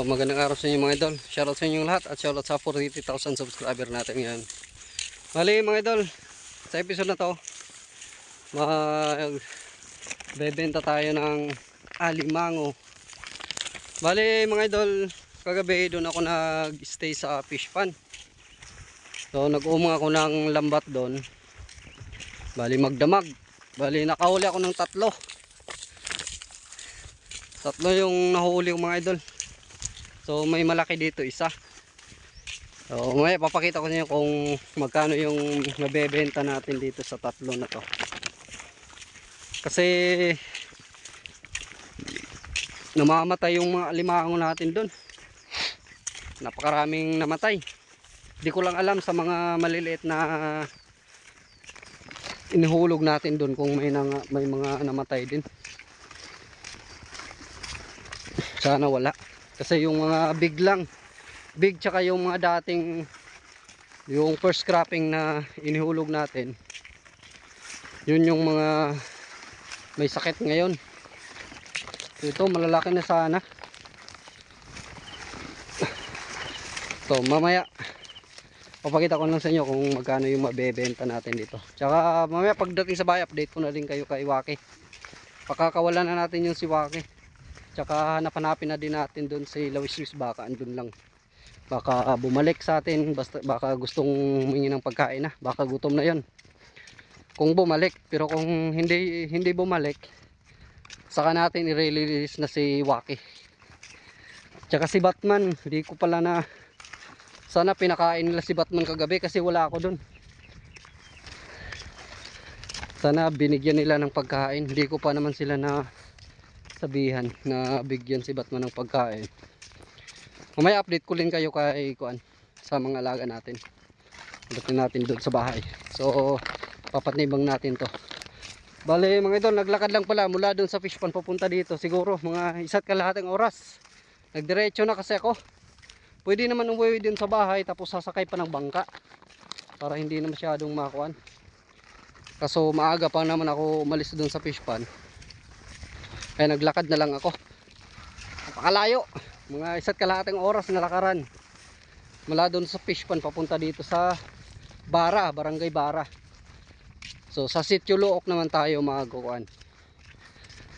Magandang araw sa inyo mga idol. Shoutout sa inyong lahat at shoutout sa 40,000 subscriber natin ngayon. Mali mga idol, sa episode na to, mag bebenta tayo ng alimango. Bali mga idol, kagabi doon ako nag-stay sa fish pan. So nag-umang ako ng lambat doon. Bali magdamag. Bali nakahuli ako ng tatlo. Tatlo yung nahuli ko mga idol. So may malaki dito isa. So ngayon papakita ko niyo kung magkano yung nabebenta natin dito sa tatlo na to. Kasi namamatay yung mga alimango natin doon. Napakaraming namatay. Hindi ko lang alam sa mga maliliit na inihulog natin doon kung may, nang, may mga namatay din. Sana wala. Kasi yung mga big lang, big tsaka yung mga dating yung first cropping na inihulog natin, yun yung mga may sakit ngayon. Ito, malalaki na sana. So, mamaya, papakita ko lang sa inyo kung magkano yung mabebenta natin dito. Tsaka, mamaya pagdating sa bahay, update ko na rin kayo kay Waki. Pakakawalan na natin yung si Waki. Tsaka, hanapanapin na din natin doon si Lawis baka andun lang. Baka bumalik sa atin, basta, baka gustong humingi ng pagkain na, baka gutom na yon kung bumalik. Pero kung hindi hindi bumalik saka natin i-release na si Waki tsaka si Batman. Hindi ko pala na sana pinakain nila si Batman kagabi kasi wala ako dun. Sana binigyan nila ng pagkain. Hindi ko pa naman sila na sabihan na bigyan si Batman ng pagkain. Mamaya update ko rin kayo kay Kuan sa mga alaga natin. Pagdating natin doon sa bahay. So papatnibang natin to. Bale mga idol naglakad lang pala mula doon sa fish pond papunta dito. Siguro mga isa't kalahating oras. Nagdiretso na kasi ako. Pwede naman umuwi din sa bahay tapos sasakay pa ng bangka para hindi na masyadong makuan. Kaso maaga pa naman ako umalis doon sa fish pond kaya naglakad na lang ako napakalayo mga isa't kalahating oras na lakaran mula doon sa fish pond papunta dito sa Bara, Barangay Bara So sa sityo Luok naman tayo mga.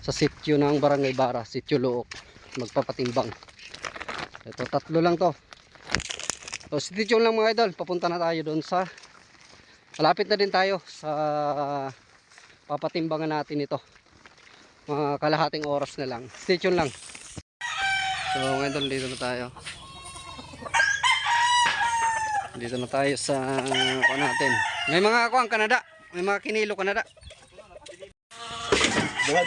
Sa sityo ng Barangay Bara, sityo Luok. Magpapatimbang. Ito tatlo lang to. So sityo lang mga idol, papunta na tayo doon sa malapit na din tayo sa papatimbangan natin ito. Mga kalahating oras na lang. Sityo lang. So idol, dito na tayo. Dito na tayo sa kuan natin. May mga kuan Canada. May mga kinilo ka na da.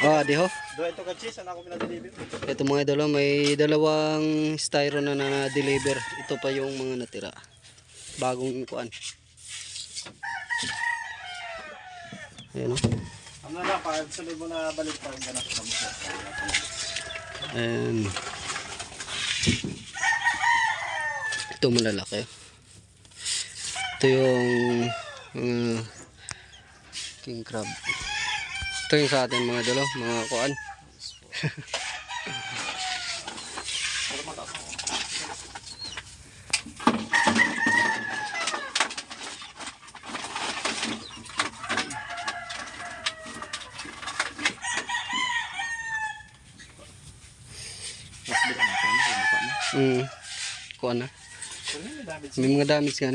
Oh, di ho. Doon ito ka cheese, ano ako pinadeliver? Ito mga idolo, may dalawang styro na na-deliver. Ito pa yung mga natira. Bagong kuan. Ayan o. Ano na, pag sunod mo na balik pa, ganap mo siya. Ayan. Ito malalaki. Ito yung uh, king crab. Ito yung sa atin mga idolo, mga kuan. Mas bilang natin, yung mukha mo. Mm. Kuan na. May mga damage nga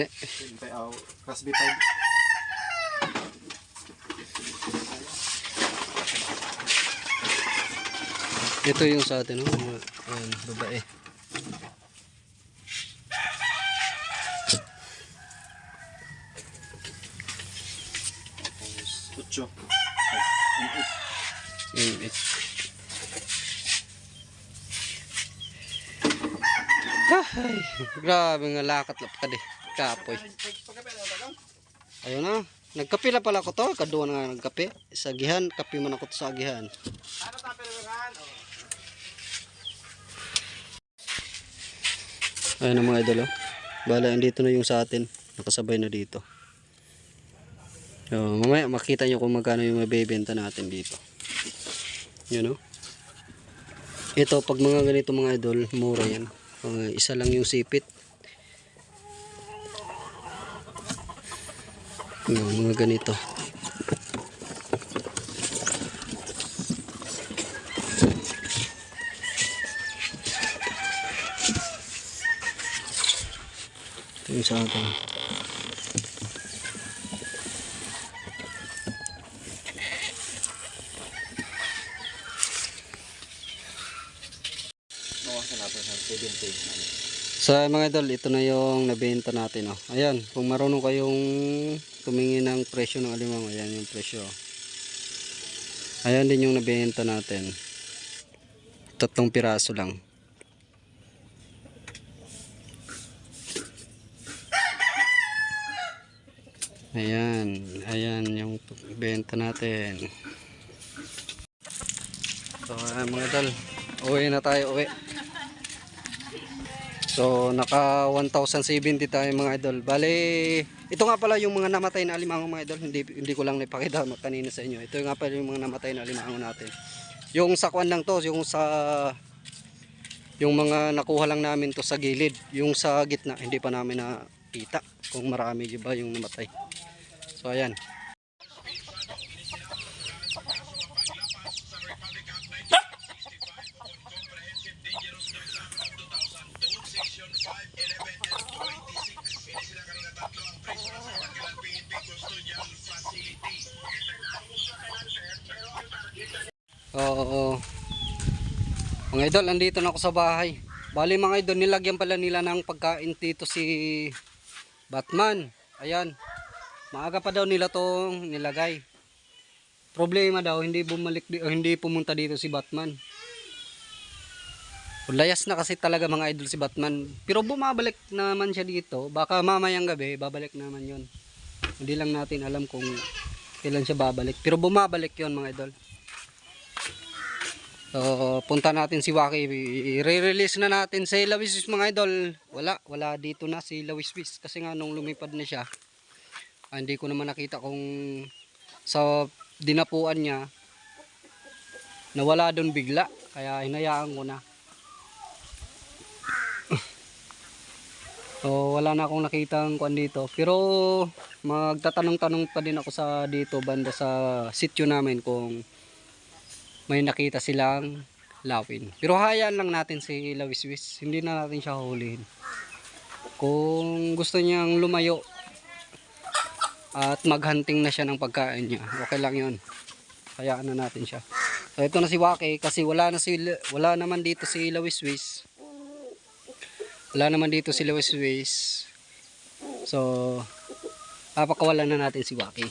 Crosby tide. Ito yung sa atin, no? Ayan, babae. Ocho. Yung it. Ay, grabe nga lakat lapad eh. Kapoy. Ayun na. Nagkape na pala ko to. Kaduwa na nga nagkape. Sa agihan. Kape man ako to sa agihan. Na Ayun ang mga idol. Oh. Bala, andito na yung sa atin. Nakasabay na dito. So, mamaya makita nyo kung magkano yung mabebenta natin dito. Yun oh. Ito, pag mga ganito mga idol, mura yan. Mga isa lang yung sipit. Yung mga ganito. Ito yung sa atin. 70. Sa mga idol, ito na yung nabenta natin. Oh. Ayan, kung marunong kayong tumingin ng presyo ng alimango, ayan yung presyo. Ayan din yung nabenta natin. Tatlong piraso lang. Ayan, ayan yung benta natin. So, mga idol, uwi na tayo, uwi. So, naka 1,070 tayo mga idol. Bale, ito nga pala yung mga namatay na alimango mga idol. Hindi, hindi ko lang napakita kanina sa inyo. Ito nga pala yung mga namatay na alimango natin. Yung sa kwan lang to, yung sa yung mga nakuha lang namin to sa gilid. Yung sa gitna, hindi pa namin nakita kung marami ba yung namatay. So, ayan. Oo. Mga idol, andito na ako sa bahay. Bali mga idol, nilagyan pala nila ng pagkain dito si Batman. Ayan. Maaga pa daw nila tong nilagay. Problema daw, hindi bumalik o hindi pumunta dito si Batman. Layas na kasi talaga mga idol si Batman. Pero bumabalik naman siya dito. Baka mamayang gabi, babalik naman yon. Hindi lang natin alam kung kailan siya babalik. Pero bumabalik yon mga idol. So, punta natin si Waki. I-release na natin si Lawiswis mga idol. Wala, wala dito na si Lawiswis. Kasi nga nung lumipad na siya, ah, hindi ko naman nakita kung sa dinapuan niya, nawala doon bigla. Kaya hinayaan ko na. So, wala na akong nakitang kuan dito. Pero, magtatanong-tanong pa din ako sa dito, banda sa sityo namin kung may nakita silang lawin. Pero hayaan lang natin si Lawiswis. Hindi na natin siya hulihin. Kung gusto niyang lumayo at maghunting na siya ng pagkain niya, okay lang yun. Hayaan na natin siya. So ito na si Waki kasi wala na si wala naman dito si Lawiswis. Wala naman dito si Lawiswis. So papakawalan na natin si Waki.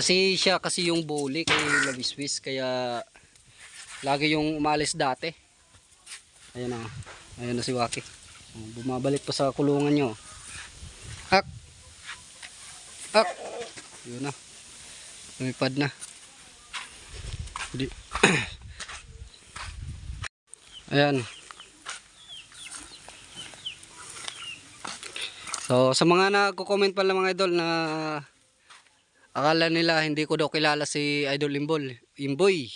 Kasi siya kasi yung bully kay Lawiswis kaya lagi yung umalis dati. Ayan na. Ayan na si Waki. Oh, Bumabalik pa sa kulungan nyo. Ak! Ak! Yun na. Lumipad na. Di. Ayan. So, sa mga nagko-comment pala mga idol na akala nila hindi ko daw kilala si Idol Imbol, Imboy.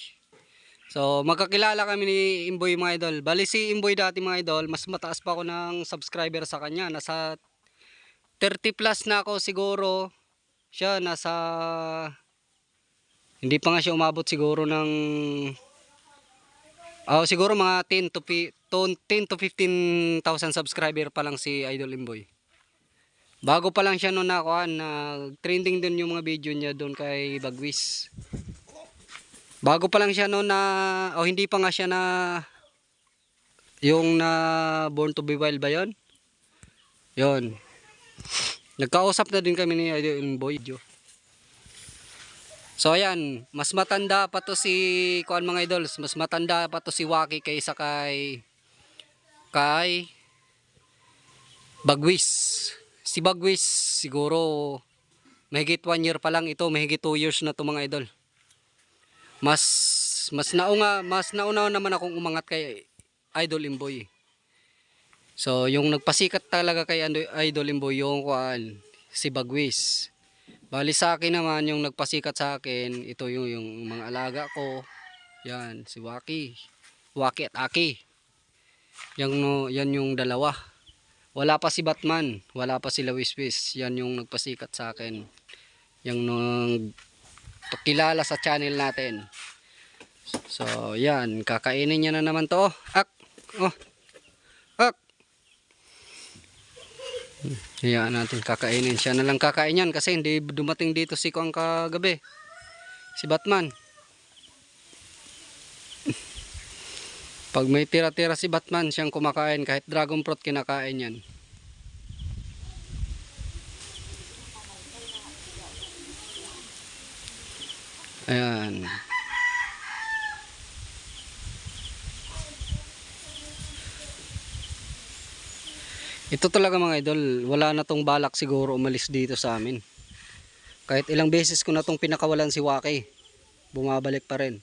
So, magkakilala kami ni Imboy mga idol. Bali si Imboy dati mga idol, mas mataas pa ako ng subscriber sa kanya. Nasa 30 plus na ako siguro. Siya nasa hindi pa nga siya umabot siguro ng Oh, siguro mga 10 to pi- to- 10 to 15,000 subscriber pa lang si Idol Imboy. Bago pa lang siya noon na kuan na trending din yung mga video niya doon kay Bagwis. Bago pa lang siya noon na o hindi pa nga siya na yung na Born to be Wild ba 'yon? 'Yon. Nagkausap na din kami ni Idol Imboy. So ayan, mas matanda pa to si kuan mga idols, mas matanda pa to si Waki kaysa kay kay Bagwis. Si Bagwis siguro mahigit 1 year pa lang ito, mahigit 2 years na to mga idol. Mas mas nauna, mas nauna naman akong umangat kay Idol Imboy. So yung nagpasikat talaga kay Idol Imboy yung kuan si Bagwis. Bali sa akin naman yung nagpasikat sa akin, ito yung, yung mga alaga ko. Yan, si Waki. Waki at Aki. Yan, no, yan yung dalawa. Wala pa si Batman, wala pa si Lawiswis. Yan yung nagpasikat sa akin. Yung nung kilala sa channel natin. So, yan. Kakainin niya na naman to. Ak! Oh! Ak! Hayaan natin kakainin. Siya na lang kakain yan kasi hindi dumating dito si Kuang kagabi. Si Batman. Pag may tira-tira si Batman, siyang kumakain. Kahit dragon fruit, kinakain yan. Ayan. Ito talaga mga idol, wala na tong balak siguro umalis dito sa amin. Kahit ilang beses ko na tong pinakawalan si Waki, bumabalik pa rin.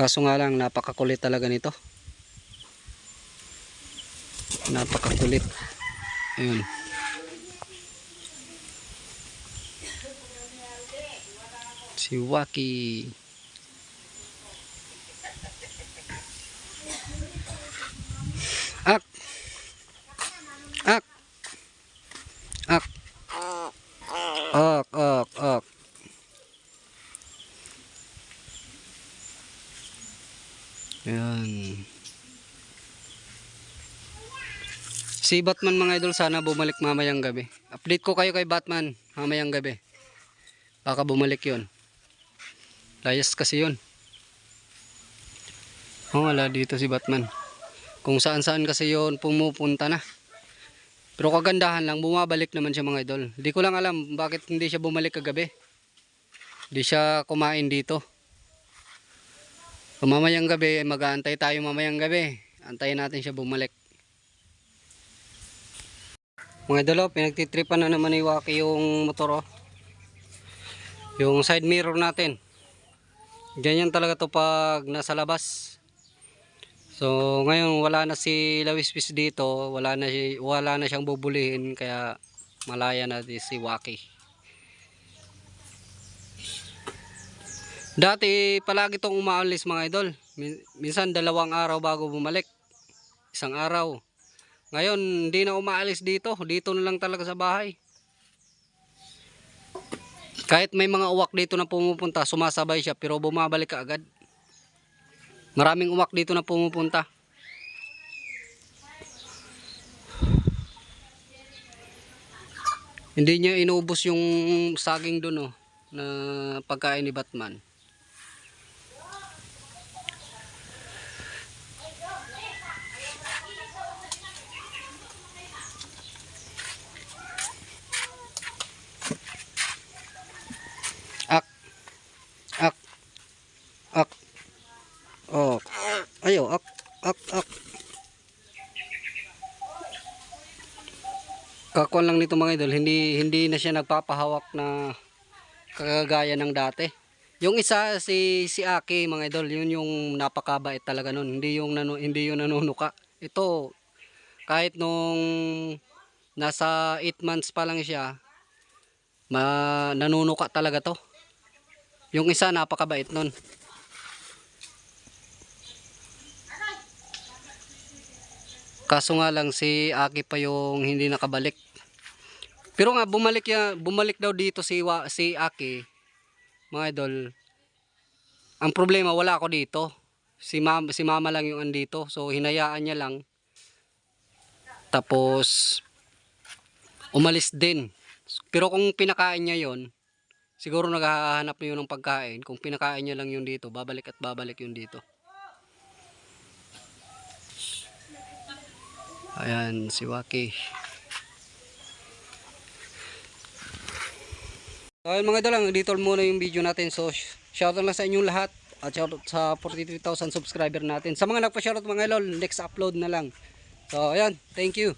Kaso nga lang, napakakulit talaga nito. Napakakulit. Ayun. Si Waki. Ak. Ak. Ak. Ak, ak, ak. Yan. Si Batman mga idol sana bumalik mamayang gabi. Update ko kayo kay Batman mamayang gabi. Baka bumalik yon. Layas kasi yon. Oh, wala dito si Batman. Kung saan saan kasi yon pumupunta na. Pero kagandahan lang, bumabalik naman siya mga idol. Hindi ko lang alam bakit hindi siya bumalik kagabi. Hindi siya kumain dito. Kung mamayang gabi, mag-aantay tayo mamayang gabi. Antayin natin siya bumalik. Mga oh, pinagtitripan na naman ni Waki yung motor. Oh. Yung side mirror natin. Ganyan talaga to pag nasa labas. So ngayon wala na si Lawispis dito, wala na si wala na siyang bubulihin kaya malaya na si Waki. Dati palagi tong umaalis mga idol. Min- Minsan dalawang araw bago bumalik. Isang araw. Ngayon hindi na umaalis dito, dito na lang talaga sa bahay. Kahit may mga uwak dito na pumupunta, sumasabay siya pero bumabalik ka agad. Maraming uwak dito na pumupunta. Hindi niya inubos yung saging doon oh, na pagkain ni Batman. Ak. Ak. Ak. Oh. Ayo, ak, ak, ak. Kakuan lang nito mga idol, hindi hindi na siya nagpapahawak na kagaya ng dati. Yung isa si si Aki mga idol, yun yung napakabait talaga nun. Hindi yung nanu, hindi yung nanunuka. Ito kahit nung nasa 8 months pa lang siya, ma nanunuka talaga to. Yung isa napakabait nun. Kaso nga lang si Aki pa yung hindi nakabalik. Pero nga bumalik ya, bumalik daw dito si Wa, si Aki. Mga idol. Ang problema wala ako dito. Si mama, si mama lang yung andito. So hinayaan niya lang. Tapos umalis din. Pero kung pinakain niya yon siguro naghahanap na yun ng pagkain. Kung pinakain niya lang yun dito, babalik at babalik yun dito. Ayan, si Waki. So, ayun mga dalang, dito muna yung video natin. So, sh- shoutout lang sa inyong lahat. At shoutout sa 43,000 subscriber natin. Sa mga nagpa-shoutout mga lol, next upload na lang. So, ayan, thank you.